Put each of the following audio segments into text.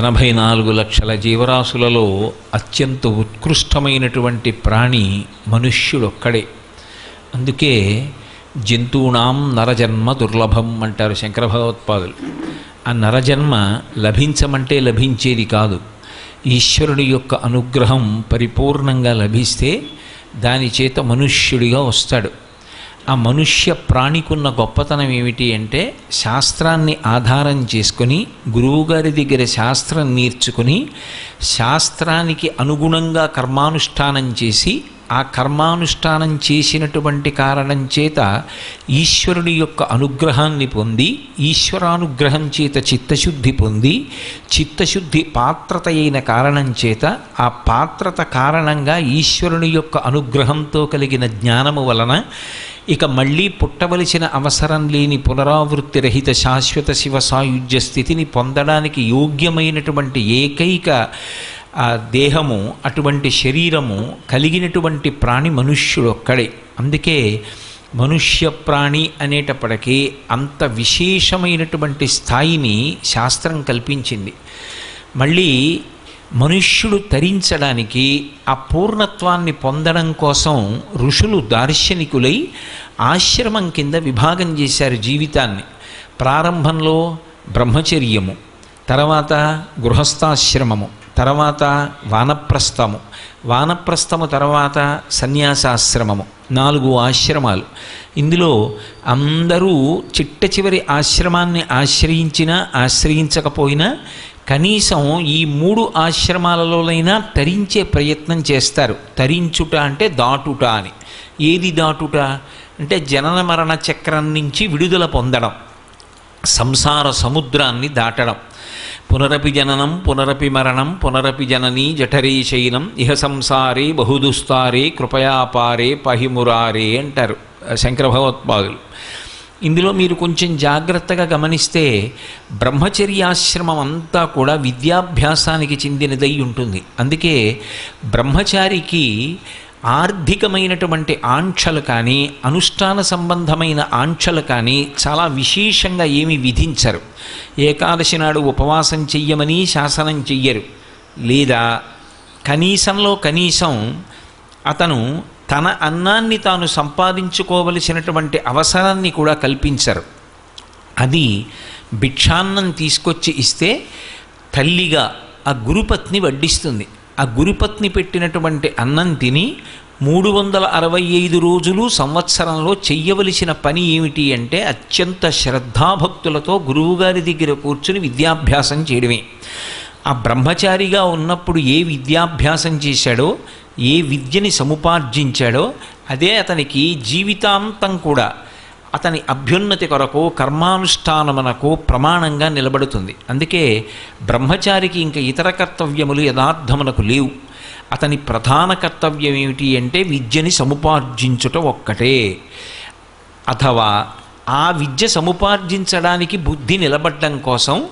ఎనభై నాలుగు లక్షల జీవరాశులలో అత్యంత ఉత్కృష్టమైనటువంటి ప్రాణి మనుష్యుడొక్కడే. అందుకే జంతువునాం నరజన్మ దుర్లభం అంటారు శంకర భగవత్పాదులు. ఆ నరజన్మ లభించమంటే లభించేది కాదు. ఈశ్వరుడి యొక్క అనుగ్రహం పరిపూర్ణంగా లభిస్తే దాని చేత మనుష్యుడిగా వస్తాడు. ఆ మనుష్య ప్రాణికున్న గొప్పతనం ఏమిటి అంటే శాస్త్రాన్ని ఆధారం చేసుకొని గురువుగారి దగ్గర శాస్త్రం నేర్చుకుని శాస్త్రానికి అనుగుణంగా కర్మానుష్ఠానం చేసి ఆ కర్మానుష్ఠానం చేసినటువంటి కారణం చేత ఈశ్వరుని యొక్క అనుగ్రహాన్ని పొంది ఈశ్వరానుగ్రహం చేత చిత్తశుద్ధి పొంది చిత్తశుద్ధి పాత్రత అయిన కారణం చేత ఆ పాత్రత కారణంగా ఈశ్వరుని యొక్క అనుగ్రహంతో కలిగిన జ్ఞానము వలన ఇక మళ్ళీ పుట్టవలసిన అవసరం లేని పునరావృత్తి రహిత శాశ్వత శివ సాయుధ్య స్థితిని పొందడానికి యోగ్యమైనటువంటి ఏకైక ఆ దేహము అటువంటి శరీరము కలిగినటువంటి ప్రాణి మనుష్యుడు ఒక్కడే. అందుకే మనుష్య ప్రాణి అనేటప్పటికీ అంత విశేషమైనటువంటి స్థాయిని శాస్త్రం కల్పించింది. మళ్ళీ మనుష్యుడు తరించడానికి ఆ పూర్ణత్వాన్ని పొందడం కోసం ఋషులు దార్శనికులై ఆశ్రమం కింద విభాగం చేశారు జీవితాన్ని. ప్రారంభంలో బ్రహ్మచర్యము తర్వాత గృహస్థాశ్రమము తర్వాత వానప్రస్థము. వానప్రస్థము తర్వాత సన్యాసాశ్రమము. నాలుగు ఆశ్రమాలు. ఇందులో అందరూ చిట్ట చివరి ఆశ్రమాన్ని ఆశ్రయించినా ఆశ్రయించకపోయినా కనీసం ఈ మూడు ఆశ్రమాలలోనైనా తరించే ప్రయత్నం చేస్తారు. తరించుట అంటే దాటుట అని. ఏది దాటుట? అంటే జనన మరణ చక్రం నుంచి విడుదల పొందడం. సంసార సముద్రాన్ని దాటడం. పునరపి జననం పునరపి మరణం పునరపి జననీ జఠరీ శయనం ఇహ సంసారే బహుదుస్తారే కృపయాపారే పహిమురారే అంటారు శంకర భగవత్పాదులు. ఇందులో మీరు కొంచెం జాగ్రత్తగా గమనిస్తే బ్రహ్మచర్యాశ్రమం అంతా కూడా విద్యాభ్యాసానికి చెందినదై ఉంటుంది. అందుకే బ్రహ్మచారికి ఆర్థికమైనటువంటి ఆంక్షలు కానీ అనుష్ఠాన సంబంధమైన ఆంక్షలు కానీ చాలా విశేషంగా ఏమి విధించరు. ఏకాదశి నాడు ఉపవాసం చెయ్యమని శాసనం చెయ్యరు. లేదా కనీసంలో కనీసం అతను తన అన్నాన్ని తాను సంపాదించుకోవలసినటువంటి అవసరాన్ని కూడా కల్పించరు. అది భిక్షాన్నం తీసుకొచ్చి ఇస్తే తల్లిగా ఆ గురుపత్ని వడ్డిస్తుంది. ఆ గురుపత్ని పెట్టినటువంటి అన్నం తిని మూడు వందల అరవై ఐదు రోజులు సంవత్సరంలో చెయ్యవలసిన పని ఏమిటి అంటే అత్యంత శ్రద్ధాభక్తులతో గురువుగారి దగ్గర కూర్చుని విద్యాభ్యాసం చేయడమే. ఆ బ్రహ్మచారిగా ఉన్నప్పుడు ఏ విద్యాభ్యాసం చేశాడో ఏ విద్యని సముపార్జించాడో అదే అతనికి జీవితాంతం కూడా అతని అభ్యున్నతి కొరకు కర్మానుష్ఠానమునకు ప్రమాణంగా నిలబడుతుంది. అందుకే బ్రహ్మచారికి ఇంకా ఇతర కర్తవ్యములు యథార్థమునకు లేవు. అతని ప్రధాన కర్తవ్యం ఏమిటి అంటే విద్యని సముపార్జించుట ఒక్కటే. అథవా ఆ విద్య సముపార్జించడానికి బుద్ధి నిలబడ్డం కోసం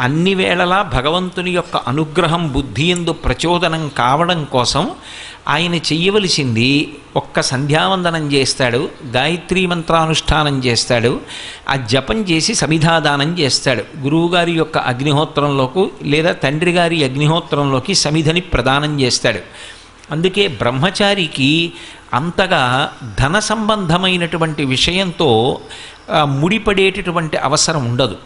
అన్ని వేళలా భగవంతుని యొక్క అనుగ్రహం బుద్ధి ఎందు ప్రచోదనం కావడం కోసం ఆయన చెయ్యవలసింది ఒక్క సంధ్యావందనం చేస్తాడు గాయత్రీ మంత్రానుష్ఠానం చేస్తాడు ఆ జపం చేసి సమిధాదానం చేస్తాడు. గురువుగారి యొక్క అగ్నిహోత్రంలోకి లేదా తండ్రి గారి అగ్నిహోత్రంలోకి సమిధని ప్రదానం చేస్తాడు. అందుకే బ్రహ్మచారికి అంతగా ధన సంబంధమైనటువంటి విషయంతో ముడిపడేటటువంటి అవసరం ఉండదు.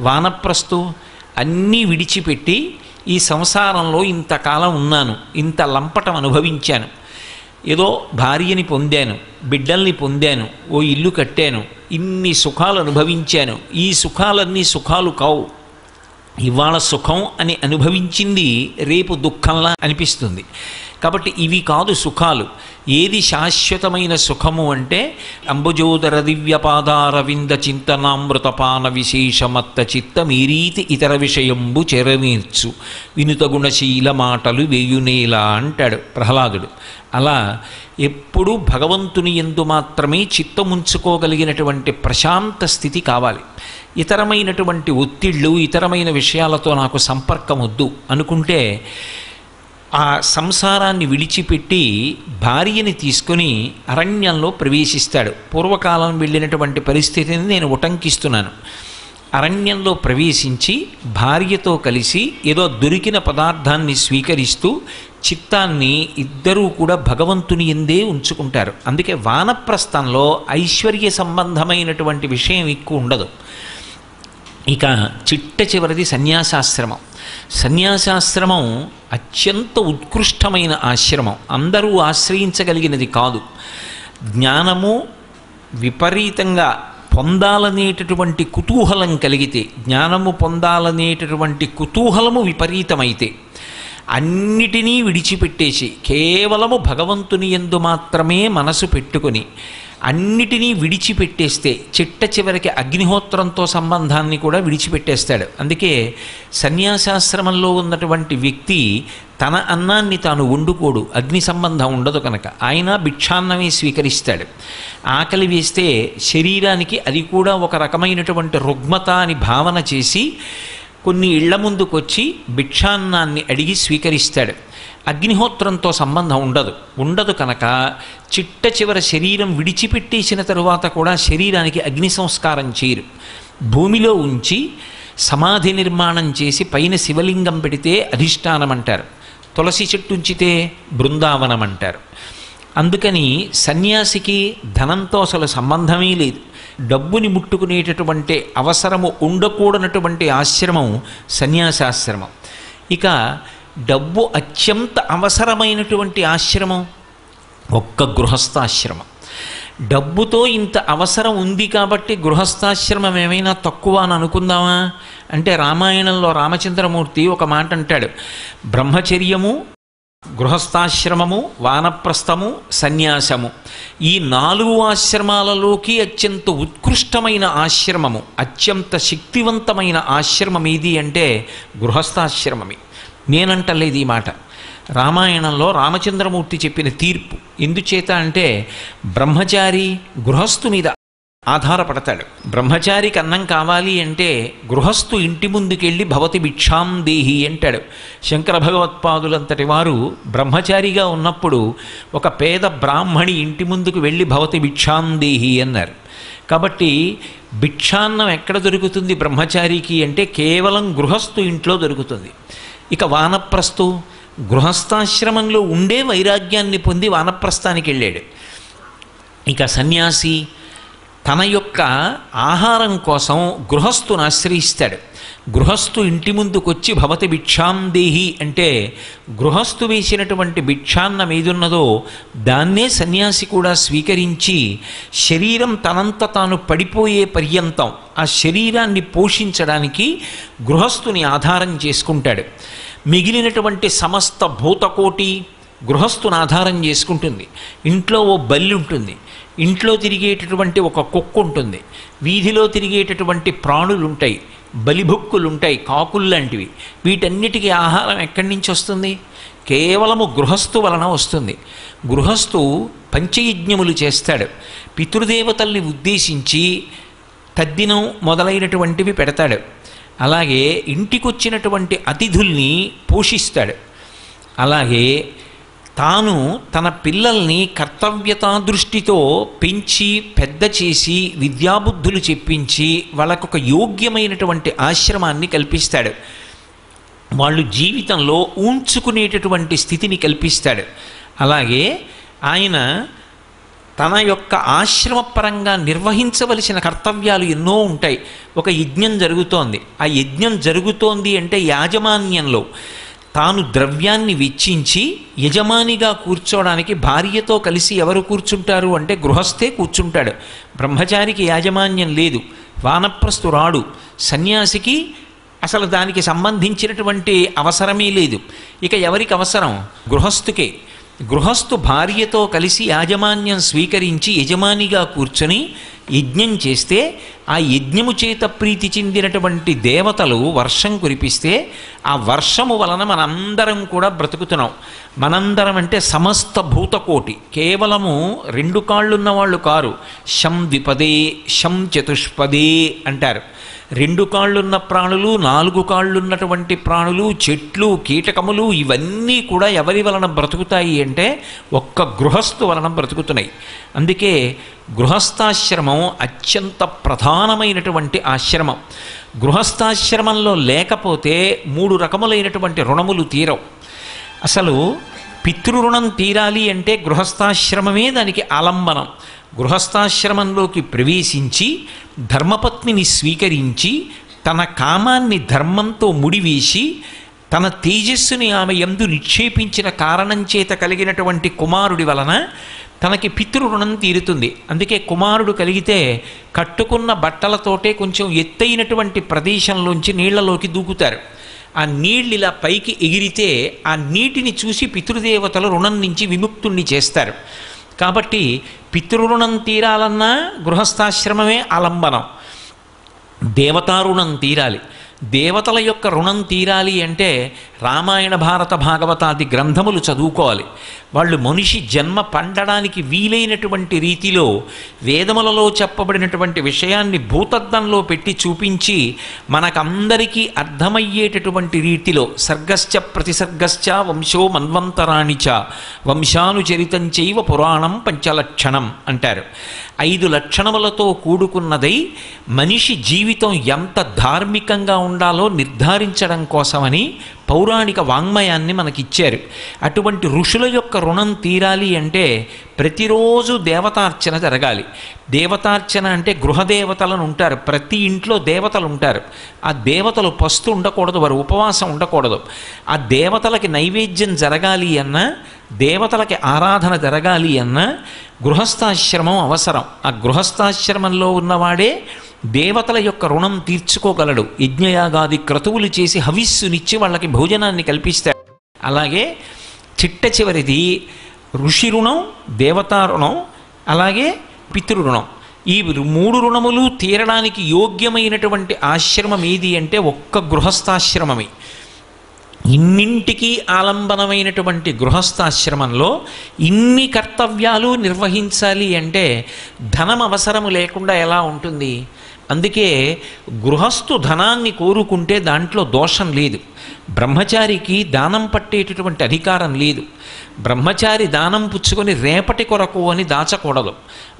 వానప్రస్తు అన్నీ విడిచిపెట్టి ఈ సంసారంలో ఇంతకాలం ఉన్నాను ఇంత లంపటం అనుభవించాను. ఏదో భార్యని పొందాను బిడ్డల్ని పొందాను ఓ ఇల్లు కట్టాను ఇన్ని సుఖాలు అనుభవించాను. ఈ సుఖాలన్నీ సుఖాలు కావు. ఇవాళ సుఖం అని అనుభవించింది రేపు దుఃఖంలా అనిపిస్తుంది. కాబట్టి ఇవి కాదు సుఖాలు. ఏది శాశ్వతమైన సుఖము అంటే అంబుజోదర దివ్యపాదారవింద చింతనామృతపాన విశేషమత్త చిత్త మీరీతి ఇతర విషయంబు చెరనీర్చు వినుత గుణశీల మాటలు వేయునేలా అంటాడు ప్రహ్లాదుడు. అలా ఎప్పుడూ భగవంతుని ఎందు మాత్రమే చిత్తముంచుకోగలిగినటువంటి ప్రశాంత స్థితి కావాలి. ఇతరమైనటువంటి ఒత్తిళ్ళు ఇతరమైన విషయాలతో నాకు సంపర్కం వద్దు అనుకుంటే ఆ సంసారాన్ని విడిచిపెట్టి భార్యని తీసుకొని అరణ్యంలో ప్రవేశిస్తాడు. పూర్వకాలం వెళ్ళినటువంటి పరిస్థితిని నేను ఉటంకిస్తున్నాను. అరణ్యంలో ప్రవేశించి భార్యతో కలిసి ఏదో దొరికిన పదార్థాన్ని స్వీకరిస్తూ చిత్తాన్ని ఇద్దరూ కూడా భగవంతుని ఎందే ఉంచుకుంటారు. అందుకే వానప్రస్థంలో ఐశ్వర్య సంబంధమైనటువంటి విషయం ఎక్కువ ఉండదు. ఇక చిట్ట చివరిది సన్యాసాశ్రమం. సన్యాసాశ్రమం అత్యంత ఉత్కృష్టమైన ఆశ్రమం. అందరూ ఆశ్రయించగలిగినది కాదు. జ్ఞానము విపరీతంగా పొందాలనేటటువంటి కుతూహలం కలిగితే జ్ఞానము పొందాలనేటటువంటి కుతూహలము విపరీతమైతే అన్నిటినీ విడిచిపెట్టేసి కేవలము భగవంతుని ఎందు మాత్రమే మనసు పెట్టుకొని అన్నిటినీ విడిచిపెట్టేస్తే చిట్ట చివరికి అగ్నిహోత్రంతో సంబంధాన్ని కూడా విడిచిపెట్టేస్తాడు. అందుకే సన్యాసాశ్రమంలో ఉన్నటువంటి వ్యక్తి తన అన్నాన్ని తాను వండుకోడు అగ్ని సంబంధం ఉండదు కనుక. ఆయన భిక్షాన్నమే స్వీకరిస్తాడు. ఆకలి వేస్తే శరీరానికి అది కూడా ఒక రకమైనటువంటి రుగ్మత అని భావన చేసి కొన్ని ఇళ్ళ ముందుకొచ్చి భిక్షాన్నాన్ని అడిగి స్వీకరిస్తాడు. అగ్నిహోత్రంతో సంబంధం ఉండదు. ఉండదు కనుక చిట్ట చివర శరీరం విడిచిపెట్టేసిన తరువాత కూడా శరీరానికి అగ్ని సంస్కారం చేయరు. భూమిలో ఉంచి సమాధి నిర్మాణం చేసి పైన శివలింగం పెడితే అధిష్టానం అంటారు తులసి చెట్టు ఉంచితే బృందావనం అంటారు అందుకని సన్యాసికి ధనంతో అసలు సంబంధమే లేదు. డబ్బుని ముట్టుకునేటటువంటి అవసరము ఉండకూడనటువంటి ఆశ్రమం సన్యాసాశ్రమం. ఇక డబ్బు అత్యంత అవసరమైనటువంటి ఆశ్రమం ఒక్క గృహస్థాశ్రమం. డబ్బుతో ఇంత అవసరం ఉంది కాబట్టి గృహస్థాశ్రమం ఏమైనా తక్కువ అని అనుకుందామా? అంటే రామాయణంలో రామచంద్రమూర్తి ఒక మాట అంటాడు బ్రహ్మచర్యము గృహస్థాశ్రమము వానప్రస్థము సన్యాసము ఈ నాలుగు ఆశ్రమాలలోకి అత్యంత ఉత్కృష్టమైన ఆశ్రమము అత్యంత శక్తివంతమైన ఆశ్రమం ఏది అంటే గృహస్థాశ్రమమే. నేనంటలేదు ఈ మాట. రామాయణంలో రామచంద్రమూర్తి చెప్పిన తీర్పు ఎందుచేత అంటే బ్రహ్మచారి గృహస్థు మీద ఆధారపడతాడు. బ్రహ్మచారికి అన్నం కావాలి అంటే గృహస్థు ఇంటి ముందుకెళ్ళి భవతి భిక్షాం దేహి అంటాడు. శంకర భగవత్పాదులంతటి వారు బ్రహ్మచారిగా ఉన్నప్పుడు ఒక పేద బ్రాహ్మణి ఇంటి ముందుకు వెళ్ళి భవతి భిక్షాం దేహి అన్నారు. కాబట్టి భిక్షాన్నం ఎక్కడ దొరుకుతుంది బ్రహ్మచారికి అంటే కేవలం గృహస్థు ఇంట్లో దొరుకుతుంది. ఇక వానప్రస్థు గృహస్థాశ్రమంలో ఉండే వైరాగ్యాన్ని పొంది వానప్రస్థానికి వెళ్ళాడు. ఇక సన్యాసి తన యొక్క ఆహారం కోసం గృహస్థును ఆశ్రయిస్తాడు. గృహస్థు ఇంటి ముందుకొచ్చి భవతి భిక్షాం దేహి అంటే గృహస్థు వేసినటువంటి భిక్షాన్న మీదున్నదో దాన్నే సన్యాసి కూడా స్వీకరించి శరీరం తనంత తాను పడిపోయే పర్యంతం ఆ శరీరాన్ని పోషించడానికి గృహస్థుని ఆధారం చేసుకుంటాడు. మిగిలినటువంటి సమస్త భూతకోటి గృహస్థుని ఆధారం చేసుకుంటుంది. ఇంట్లో ఓ బల్లి ఉంటుంది. ఇంట్లో తిరిగేటటువంటి ఒక కుక్క ఉంటుంది. వీధిలో తిరిగేటటువంటి ప్రాణులు ఉంటాయి బలిభుక్కులుంటాయి కాకులు లాంటివి వీటన్నిటికీ ఆహారం ఎక్కడి నుంచి వస్తుంది? కేవలము గృహస్థు వలన వస్తుంది. గృహస్థు పంచయజ్ఞములు చేస్తాడు. పితృదేవతల్ని ఉద్దేశించి తద్దినం మొదలైనటువంటివి పెడతాడు. అలాగే ఇంటికొచ్చినటువంటి అతిథుల్ని పోషిస్తాడు. అలాగే తాను తన పిల్లల్ని కర్తవ్యతా దృష్టితో పెంచి పెద్ద చేసి విద్యాబుద్ధులు చెప్పించి వాళ్ళకొక యోగ్యమైనటువంటి ఆశ్రమాన్ని కల్పిస్తాడు. వాళ్ళు జీవితంలో ఊంచుకునేటటువంటి స్థితిని కల్పిస్తాడు. అలాగే ఆయన తన యొక్క ఆశ్రమపరంగా నిర్వహించవలసిన కర్తవ్యాలు ఎన్నో ఉంటాయి. ఒక యజ్ఞం జరుగుతోంది. ఆ యజ్ఞం జరుగుతోంది అంటే యాజమాన్యంలో. తాను ద్రవ్యాన్ని వెచ్చించి యజమానిగా కూర్చోవడానికి భార్యతో కలిసి ఎవరు కూర్చుంటారు అంటే గృహస్థే కూర్చుంటాడు. బ్రహ్మచారికి యాజమాన్యం లేదు. వానప్రస్థు రాడు సన్యాసికి అసలు దానికి సంబంధించినటువంటి అవసరమే లేదు. ఇక ఎవరికి అవసరం? గృహస్థుకే. గృహస్థు భార్యతో కలిసి యాజమాన్యం స్వీకరించి యజమానిగా కూర్చొని యజ్ఞం చేస్తే ఆ యజ్ఞము చేత ప్రీతి చెందినటువంటి దేవతలు వర్షం కురిపిస్తే ఆ వర్షము వలన మనందరం కూడా బ్రతుకుతున్నాం. మనందరం అంటే సమస్త భూతకోటి. కేవలము రెండు కాళ్ళున్న వాళ్ళు కారు. శం ద్విపదే శం చతుష్పదే అంటారు. రెండు కాళ్ళున్న ప్రాణులు నాలుగు కాళ్ళున్నటువంటి ప్రాణులు చెట్లు కీటకములు ఇవన్నీ కూడా ఎవరి వలన బ్రతుకుతాయి అంటే ఒక్క గృహస్థు వలన బ్రతుకుతున్నాయి. అందుకే గృహస్థాశ్రమం అత్యంత ప్రధానమైనటువంటి ఆశ్రమం. గృహస్థాశ్రమంలో లేకపోతే మూడు రకములైనటువంటి రుణములు తీరవు. అసలు పితృరుణం తీరాలి అంటే గృహస్థాశ్రమమే దానికి ఆలంబనం. గృహస్థాశ్రమంలోకి ప్రవేశించి ధర్మపత్నిని స్వీకరించి తన కామాన్ని ధర్మంతో ముడివేసి తన తేజస్సుని ఆమె ఎందు నిక్షేపించిన కారణం చేత కలిగినటువంటి కుమారుడి వలన తనకి పితృరుణం తీరుతుంది. అందుకే కుమారుడు కలిగితే కట్టుకున్న బట్టలతోటే కొంచెం ఎత్తైనటువంటి ప్రదేశంలోంచి నీళ్ళలోకి దూకుతారు. ఆ నీళ్ళు ఇలా పైకి ఎగిరితే ఆ నీటిని చూసి పితృదేవతలు రుణం నుంచి విముక్తుణ్ణి చేస్తారు. కాబట్టి పితృరుణం తీరాలన్నా గృహస్థాశ్రమమే ఆలంబనం. దేవతారుణం తీరాలి. దేవతల యొక్క రుణం తీరాలి అంటే రామాయణ భారత భాగవతాది గ్రంథములు చదువుకోవాలి. వాళ్ళు మనిషి జన్మ పండడానికి వీలైనటువంటి రీతిలో వేదములలో చెప్పబడినటువంటి విషయాన్ని భూతద్దంలో పెట్టి చూపించి మనకందరికీ అర్థమయ్యేటటువంటి రీతిలో సర్గశ్చ ప్రతిసర్గశ్చ వంశో మన్వంతరాణి చ వంశానుచరితం చైవ పురాణం పంచలక్షణం అంటారు. ఐదు లక్షణములతో కూడుకున్నదై మనిషి జీవితం ఎంత ధార్మికంగా ఉండాలో నిర్ధారించడం కోసమని పౌరాణిక వాంగ్మయాన్ని మనకిచ్చారు. అటువంటి ఋషుల యొక్క రుణం తీరాలి అంటే ప్రతిరోజు దేవతార్చన జరగాలి. దేవతార్చన అంటే గృహదేవతలను ఉంటారు. ప్రతి ఇంట్లో దేవతలు ఉంటారు. ఆ దేవతలు పస్తు ఉండకూడదు వారు ఉపవాసం ఉండకూడదు. ఆ దేవతలకి నైవేద్యం జరగాలి అన్నా దేవతలకి ఆరాధన జరగాలి అన్నా గృహస్థాశ్రమం అవసరం. ఆ గృహస్థాశ్రమంలో ఉన్నవాడే దేవతల యొక్క రుణం తీర్చుకోగలడు. యజ్ఞయాగాది క్రతువులు చేసి హవిస్సునిచ్చి వాళ్ళకి భోజనాన్ని కల్పిస్తాడు. అలాగే చిట్ట చివరిది ఋషి రుణం దేవతా రుణం అలాగే పితృరుణం ఈ మూడు రుణములు తీరడానికి యోగ్యమైనటువంటి ఆశ్రమం ఏది అంటే ఒక్క గృహస్థాశ్రమమే. ఇన్నింటికి ఆలంబనమైనటువంటి గృహస్థాశ్రమంలో ఇన్ని కర్తవ్యాలు నిర్వహించాలి అంటే ధనం అవసరము లేకుండా ఎలా ఉంటుంది? అందుకే గృహస్థు ధనాన్ని కోరుకుంటే దాంట్లో దోషం లేదు. బ్రహ్మచారికి దానం పట్టేటటువంటి అధికారం లేదు. బ్రహ్మచారి దానం పుచ్చుకొని రేపటి కొరకు అని దాచకూడదు.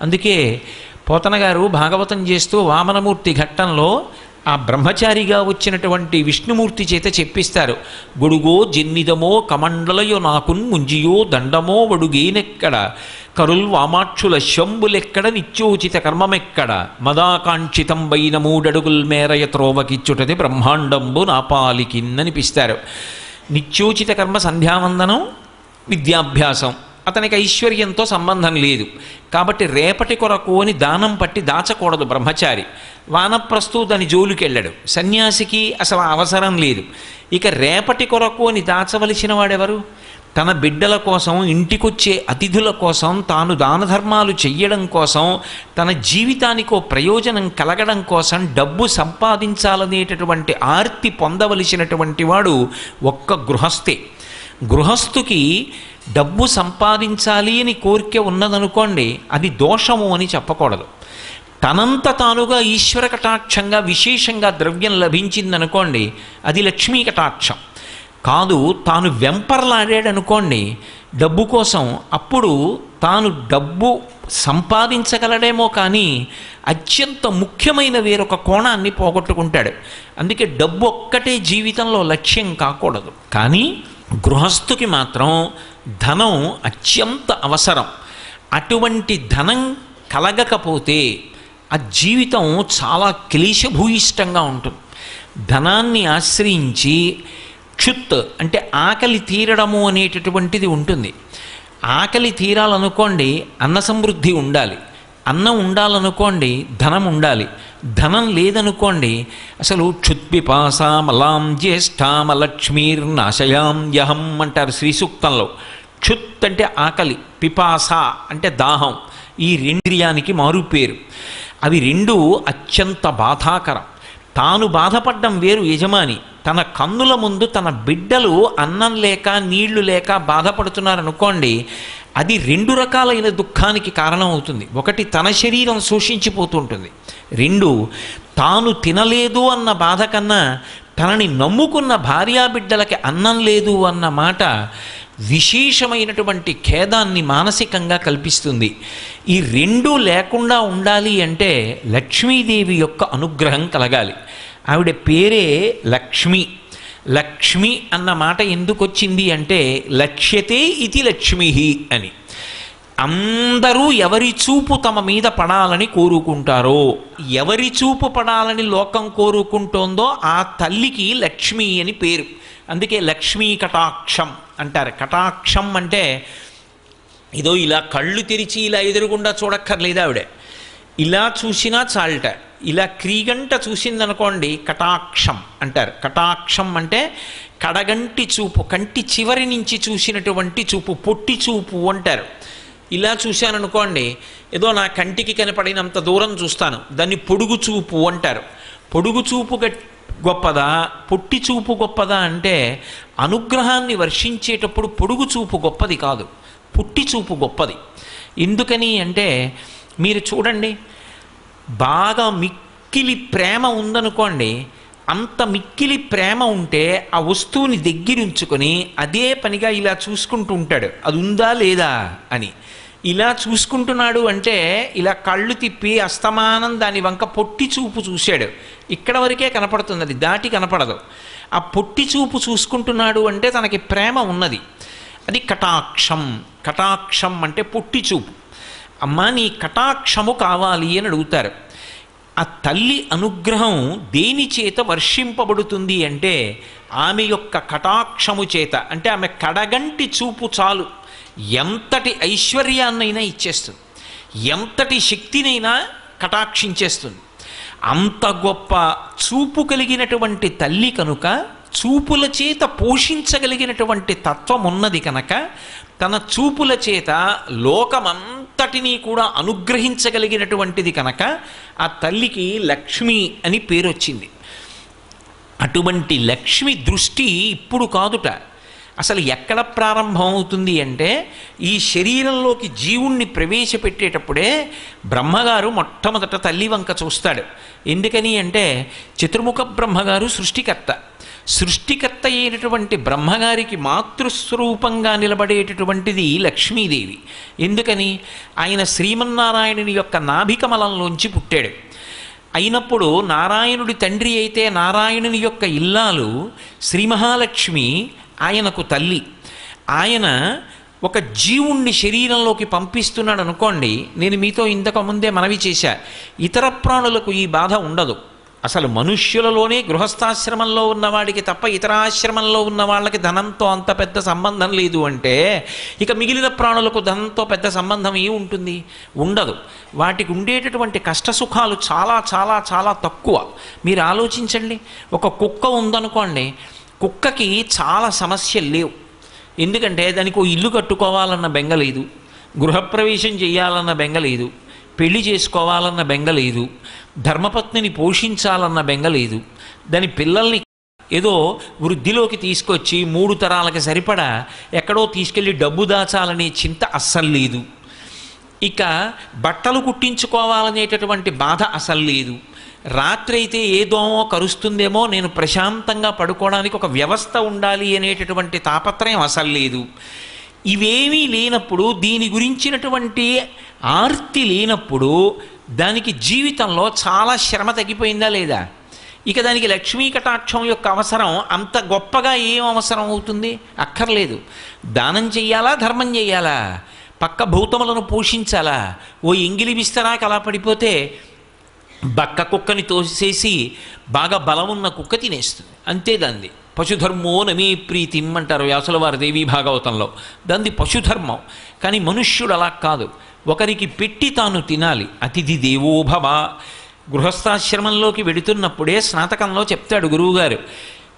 అందుకే పోతన గారు భాగవతం చేస్తూ వామనమూర్తి ఘట్టంలో ఆ బ్రహ్మచారిగా వచ్చినటువంటి విష్ణుమూర్తి చేత చెప్పిస్తారు గొడుగో జన్నిదమో కమండలయో నాకున్ ముంజియో దండమో వడుగేనెక్కడ? కరుల్ వామాక్షుల శంబులెక్కడ నిత్యోచిత కర్మమెక్కడ? మదాకాంక్షితం బైన మూడడుగుల్ మేరయ త్రోవకిచ్చుటది బ్రహ్మాండంబు నాపాలికిన్ననిపిస్తారు. నిత్యోచిత కర్మ సంధ్యావందనం? విద్యాభ్యాసం. అతనికి ఐశ్వర్యంతో సంబంధం లేదు. కాబట్టి రేపటి కొరకు అని దానం పట్టి దాచకూడదు బ్రహ్మచారి. వానప్రస్తు దాని జోలికెళ్ళాడు. సన్యాసికి అసలు అవసరం లేదు. ఇక రేపటి కొరకు అని దాచవలసిన వాడెవరు? తన బిడ్డల కోసం ఇంటికొచ్చే అతిథుల కోసం తాను దాన ధర్మాలు చెయ్యడం కోసం తన జీవితానికో ప్రయోజనం కలగడం కోసం డబ్బు సంపాదించాలనేటటువంటి ఆర్తి పొందవలసినటువంటి వాడు ఒక్క గృహస్థే. గృహస్థుకి డబ్బు సంపాదించాలి అని కోరిక ఉన్నదనుకోండి అది దోషము అని చెప్పకూడదు. తనంత తానుగా ఈశ్వర కటాక్షంగా విశేషంగా ద్రవ్యం లభించిందనుకోండి అది లక్ష్మీ కటాక్షం. కాదు తాను వెంపర్లాడాడనుకోండి డబ్బు కోసం అప్పుడు తాను డబ్బు సంపాదించగలడేమో కానీ అత్యంత ముఖ్యమైన వేరొక కోణాన్ని పోగొట్టుకుంటాడు. అందుకే డబ్బు ఒక్కటే జీవితంలో లక్ష్యం కాకూడదు. కానీ గృహస్థుకి మాత్రం ధనం అత్యంత అవసరం. అటువంటి ధనం కలగకపోతే ఆ జీవితం చాలా క్లేశభూయిష్టంగా ఉంటుంది. ధనాన్ని ఆశ్రయించి క్షుత్ అంటే ఆకలి తీరడము అనేటటువంటిది ఉంటుంది. ఆకలి తీరాలనుకోండి అన్న సమృద్ధి ఉండాలి. అన్నం ఉండాలనుకోండి ధనం ఉండాలి. ధనం లేదనుకోండి అసలు క్షుత్పిపాసామలాం జ్యేష్ఠామలక్ష్మీర్నాశయాం యహం అంటారు శ్రీ సూక్తంలో క్షుత్ అంటే ఆకలి పిపాస అంటే దాహం. ఈ రెండియానికి మారు పేరు. అవి రెండు అత్యంత బాధాకరం. తాను బాధపడ్డం వేరు యజమాని. తన కన్నుల ముందు తన బిడ్డలు అన్నం లేక నీళ్ళు లేక బాధపడుతున్నారనుకోండి అది రెండు రకాలైన దుఃఖానికి కారణం అవుతుంది ఒకటి తన శరీరం శోషించిపోతుంటుంది. రెండు తాను తినలేదు అన్న బాధ కన్నా తనని నమ్ముకున్న భార్యాబిడ్డలకి అన్నం లేదు అన్న మాట విశేషమైనటువంటి ఖేదాన్ని మానసికంగా కల్పిస్తుంది. ఈ రెండూ లేకుండా ఉండాలి అంటే లక్ష్మీదేవి యొక్క అనుగ్రహం కలగాలి. ఆవిడ పేరే లక్ష్మి. లక్ష్మి అన్న మాట ఎందుకు వచ్చింది అంటే లక్ష్యతే ఇది లక్ష్మి అని. అందరూ ఎవరి చూపు తమ మీద పడాలని కోరుకుంటారో ఎవరి చూపు పడాలని లోకం కోరుకుంటోందో ఆ తల్లికి లక్ష్మి అని పేరు. అందుకే లక్ష్మీ కటాక్షం అంటారు. కటాక్షం అంటే ఏదో ఇలా కళ్ళు తెరిచి ఇలా ఎదురుగుండా చూడక్కర్లేదు ఆవిడే. ఇలా చూసినా చాలట. ఇలా క్రీగంట చూసిందనుకోండి కటాక్షం అంటారు. కటాక్షం అంటే కడగంటి చూపు కంటి చివరి నుంచి చూసినటువంటి చూపు పొట్టి చూపు అంటారు. ఇలా చూశాననుకోండి ఏదో నా కంటికి కనపడినంత దూరం చూస్తాను. దాన్ని పొడుగు చూపు అంటారు. పొడుగు చూపు గట్- గొప్పదా? పొట్టి చూపు గొప్పదా అంటే అనుగ్రహాన్ని వర్షించేటప్పుడు పొడుగు చూపు గొప్పది కాదు. పుట్టి చూపు గొప్పది. ఎందుకని అంటే మీరు చూడండి బాగా మిక్కిలి ప్రేమ ఉందనుకోండి అంత మిక్కిలి ప్రేమ ఉంటే ఆ వస్తువుని దగ్గరుంచుకొని అదే పనిగా ఇలా చూసుకుంటూ ఉంటాడు. అది ఉందా లేదా అని. ఇలా చూసుకుంటున్నాడు అంటే ఇలా కళ్ళు తిప్పి అస్తమానం దాని వంక పొట్టి చూపు చూశాడు. ఇక్కడ వరకే కనపడుతుంది అది దాటి కనపడదు. ఆ పొట్టి చూపు చూసుకుంటున్నాడు అంటే తనకి ప్రేమ ఉన్నది. అది కటాక్షం కటాక్షం అంటే పొట్టి చూపు. అమ్మా నీ కటాక్షము కావాలి అని అడుగుతారు. ఆ తల్లి అనుగ్రహం దేని చేత వర్షింపబడుతుంది అంటే ఆమె యొక్క కటాక్షము చేత. అంటే ఆమె కడగంటి చూపు చాలు. ఎంతటి ఐశ్వర్యాన్నైనా ఇచ్చేస్తుంది. ఎంతటి శక్తినైనా కటాక్షించేస్తుంది. అంత గొప్ప చూపు కలిగినటువంటి తల్లి కనుక చూపుల చేత పోషించగలిగినటువంటి తత్వం ఉన్నది కనుక తన చూపుల చేత లోకమంతటినీ కూడా అనుగ్రహించగలిగినటువంటిది కనుక ఆ తల్లికి లక్ష్మి అని పేరు వచ్చింది అటువంటి లక్ష్మి దృష్టి ఇప్పుడు కాదుట. అసలు ఎక్కడ ప్రారంభం అవుతుంది అంటే ఈ శరీరంలోకి జీవుణ్ణి ప్రవేశపెట్టేటప్పుడే బ్రహ్మగారు మొట్టమొదట తల్లి వంక చూస్తాడు. ఎందుకని అంటే చతుర్ముఖ బ్రహ్మగారు సృష్టికర్త. సృష్టికర్త అయినటువంటి బ్రహ్మగారికి మాతృస్వరూపంగా నిలబడేటటువంటిది లక్ష్మీదేవి. ఎందుకని? ఆయన శ్రీమన్నారాయణుని యొక్క నాభికమలంలోంచి పుట్టాడు. అయినప్పుడు నారాయణుడి తండ్రి అయితే నారాయణుని యొక్క ఇల్లాలు శ్రీ మహాలక్ష్మి ఆయనకు తల్లి. ఆయన ఒక జీవుణ్ణి శరీరంలోకి పంపిస్తున్నాడు అనుకోండి నేను మీతో ఇంతకు ముందే మనవి చేశా. ఇతర ప్రాణులకు ఈ బాధ ఉండదు. అసలు మనుష్యులలోనే గృహస్థాశ్రమంలో ఉన్నవాడికి తప్ప ఇతర ఆశ్రమంలో ఉన్న వాళ్ళకి ధనంతో అంత పెద్ద సంబంధం లేదు అంటే ఇక మిగిలిన ప్రాణులకు ధనంతో పెద్ద సంబంధం ఏ ఉంటుంది? ఉండదు. వాటికి ఉండేటటువంటి కష్ట సుఖాలు చాలా చాలా చాలా తక్కువ. మీరు ఆలోచించండి. ఒక కుక్క ఉందనుకోండి కుక్కకి చాలా సమస్యలు లేవు. ఎందుకంటే దానికి ఓ ఇల్లు కట్టుకోవాలన్న బెంగ లేదు. గృహప్రవేశం చేయాలన్న బెంగ లేదు. పెళ్ళి చేసుకోవాలన్న బెంగ లేదు. ధర్మపత్నిని పోషించాలన్న బెంగ లేదు. దాని పిల్లల్ని ఏదో వృద్ధిలోకి తీసుకొచ్చి మూడు తరాలకి సరిపడా ఎక్కడో తీసుకెళ్ళి డబ్బు దాచాలనే చింత అస్సలు లేదు. ఇక బట్టలు కుట్టించుకోవాలనేటటువంటి బాధ అసలు లేదు. రాత్రి అయితే ఏ దోమో కరుస్తుందేమో నేను ప్రశాంతంగా పడుకోవడానికి ఒక వ్యవస్థ ఉండాలి అనేటటువంటి తాపత్రయం అసలు లేదు. ఇవేమీ లేనప్పుడు దీని గురించినటువంటి ఆర్తి లేనప్పుడు దానికి జీవితంలో చాలా శ్రమ తగ్గిపోయిందా లేదా? ఇక దానికి లక్ష్మీ కటాక్షం యొక్క అవసరం అంత గొప్పగా ఏం అవసరం అవుతుంది? అక్కర్లేదు. దానం చెయ్యాలా ధర్మం చెయ్యాలా? పక్క భూతములను పోషించాలా? ఓ ఎంగిలి విస్తరాకు అలా పడిపోతే బక్క కుక్కని తోసేసి బాగా బలం ఉన్న కుక్క తినేస్తుంది. అంతే దాన్ని పశుధర్మో నమీ ప్రీతిం అంటారు వ్యాసుల వారి దేవీ భాగవతంలో. దాన్ని పశుధర్మం. కానీ మనుష్యుడు అలా కాదు. ఒకరికి పెట్టి తాను తినాలి. అతిథి దేవోభవ. గృహస్థాశ్రమంలోకి వెడుతున్నప్పుడే స్నాతకంలో చెప్తాడు గురువుగారు.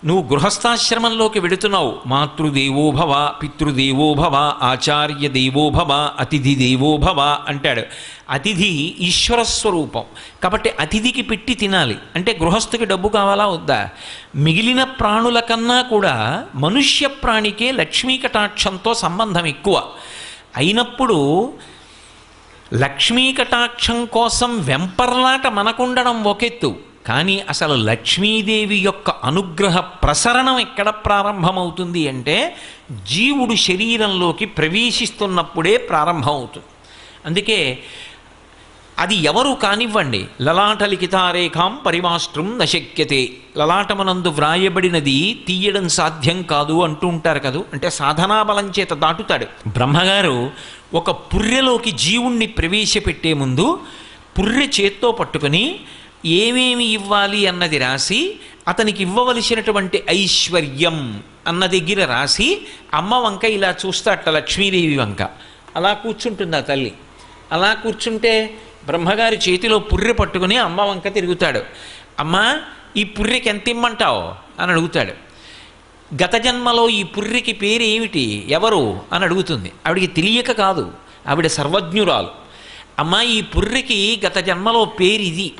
నువ్వు గృహస్థాశ్రమంలోకి వెడుతున్నావు. మాతృదేవో భవ పితృదేవో భవ ఆచార్య దేవో భవ అతిథి దేవో భవ అంటాడు. అతిథి ఈశ్వర స్వరూపం. కాబట్టి అతిథికి పెట్టి తినాలి. అంటే గృహస్థుకి డబ్బు కావాలా వద్దా? మిగిలిన ప్రాణుల కన్నా కూడా మనుష్య ప్రాణికే లక్ష్మీ కటాక్షంతో సంబంధం ఎక్కువ. అయినప్పుడు లక్ష్మీ కటాక్షం కోసం వెంపర్లాట మనకుండడం ఒకెత్తు. కానీ అసలు లక్ష్మీదేవి యొక్క అనుగ్రహ ప్రసరణం ఎక్కడ ప్రారంభమవుతుంది అంటే జీవుడు శరీరంలోకి ప్రవేశిస్తున్నప్పుడే ప్రారంభమవుతుంది. అందుకే అది ఎవరు కానివ్వండి లలాట లిఖితారేఖాం పరిమాష్ట్రం నశక్యతే లలాటమనందు వ్రాయబడినది తీయడం సాధ్యం కాదు అంటూ ఉంటారు కదూ? అంటే సాధనాబలం చేత దాటుతాడు. బ్రహ్మగారు ఒక పుర్రెలోకి జీవుణ్ణి ప్రవేశపెట్టే ముందు పుర్రె చేత్తో పట్టుకుని ఏమేమి ఇవ్వాలి అన్నది రాసి అతనికి ఇవ్వవలసినటువంటి ఐశ్వర్యం అన్న దగ్గర రాసి అమ్మ వంక ఇలా చూస్తా అట్ట లక్ష్మీదేవి వంక. అలా కూర్చుంటుంది ఆ తల్లి. అలా కూర్చుంటే బ్రహ్మగారి చేతిలో పుర్రె పట్టుకుని అమ్మ వంక తిరుగుతాడు. అమ్మ ఈ పుర్రెకి ఎంత ఇమ్మంటావు? అని అడుగుతాడు. గత జన్మలో ఈ పుర్రెకి పేరు ఏమిటి ఎవరు? అని అడుగుతుంది. ఆవిడికి తెలియక కాదు. ఆవిడ సర్వజ్ఞురాలు. అమ్మ ఈ పుర్రెకి గత జన్మలో పేరు ఇది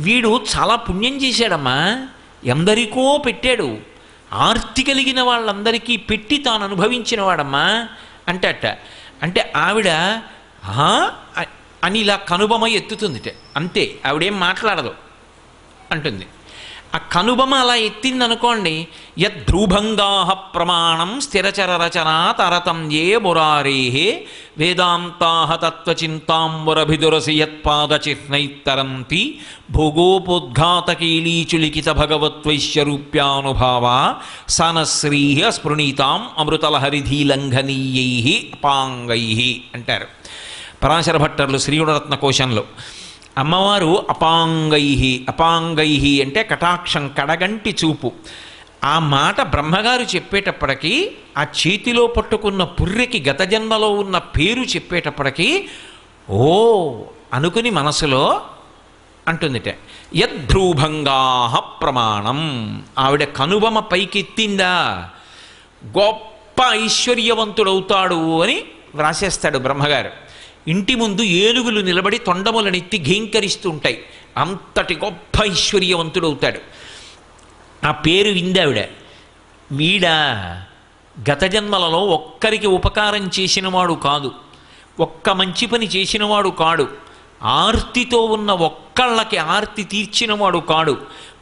వీడు చాలా పుణ్యం చేశాడమ్మా. ఎందరికో పెట్టాడు. ఆర్తి కలిగిన వాళ్ళందరికీ పెట్టి తాను అనుభవించిన వాడమ్మా అంటట. అంటే ఆవిడ అని ఇలా కనుబొమ ఎత్తుతుందిట. అంతే ఆవిడేం మాట్లాడదు అంటుంది. ఆ కనుబొమ్మ అలా ఎత్తింది అనుకోండి యద్ధ్రుభంగా ప్రమాణం స్థిరచర రచనా తరతం ఏ మురారే వేదాంతాహ తత్వచింతాంబురభిదురసి యత్పాదచిహ్నైత్తరంతి భోగోపోద్ఘాతకీలీచులిఖిత భగవత్వైశ్యరూప్యానుభావ సనశ్రీ స్పృణీతాం అమృతలహరిధీలంఘనీయై పాంగై అంటారు. పరాశర భట్టర్లు శ్రీగుణరత్న కోశంలో అమ్మవారు అపాంగై అపాంగై అంటే కటాక్షం కడగంటి చూపు. ఆ మాట బ్రహ్మగారు చెప్పేటప్పటికీ ఆ చేతిలో పట్టుకున్న పుర్రెకి గత జన్మలో ఉన్న పేరు చెప్పేటప్పటికీ ఓ అనుకుని మనసులో అంటుందిట. యద్భ్రూభంగా ప్రమాణం. ఆవిడ కనుబొమ పైకెత్తిందా? గొప్ప ఐశ్వర్యవంతుడవుతాడు అని వ్రాసేస్తాడు బ్రహ్మగారు. ఇంటి ముందు ఏనుగులు నిలబడి తొండములనెత్తి ఘీంకరిస్తూ ఉంటాయి. అంతటి గొప్ప ఐశ్వర్యవంతుడవుతాడు. ఆ పేరు విందావిడ వీడ గత జన్మలలో ఒక్కరికి ఉపకారం చేసినవాడు కాదు. ఒక్క మంచి పని చేసినవాడు కాడు. ఆర్తితో ఉన్న ఒక్కళ్ళకి ఆర్తి తీర్చినవాడు కాడు.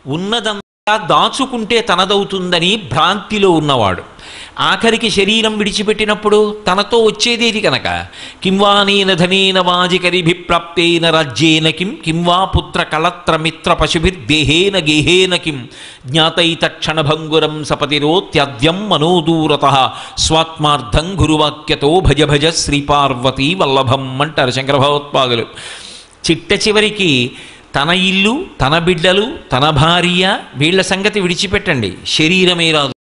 ఉన్నదంతా దాచుకుంటే తనదవుతుందని భ్రాంతిలో ఉన్నవాడు. ఆఖరికి శరీరం విడిచిపెట్టినప్పుడు తనతో వచ్చేదేది కనుక? కింవానేన ధనేన వాజికరిభిప్రాప్తేన రాజ్యేన కిం? కింవా పుత్ర కళత్ర మిత్ర పశుభిర్దేహేన గేహేన కిం? జ్ఞాతైతక్షణభంగురం సపతిరోత్యద్యం మనోదూరత. స్వాత్మార్థం గురువాక్యతో భజ భజ శ్రీపార్వతీ వల్లభం అంటారు శంకర భగవత్పాదులు చిట్ట చివరికి తన ఇల్లు తన బిడ్డలు తన భార్య వీళ్ళ సంగతి విడిచిపెట్టండి. శరీరమే రాదు.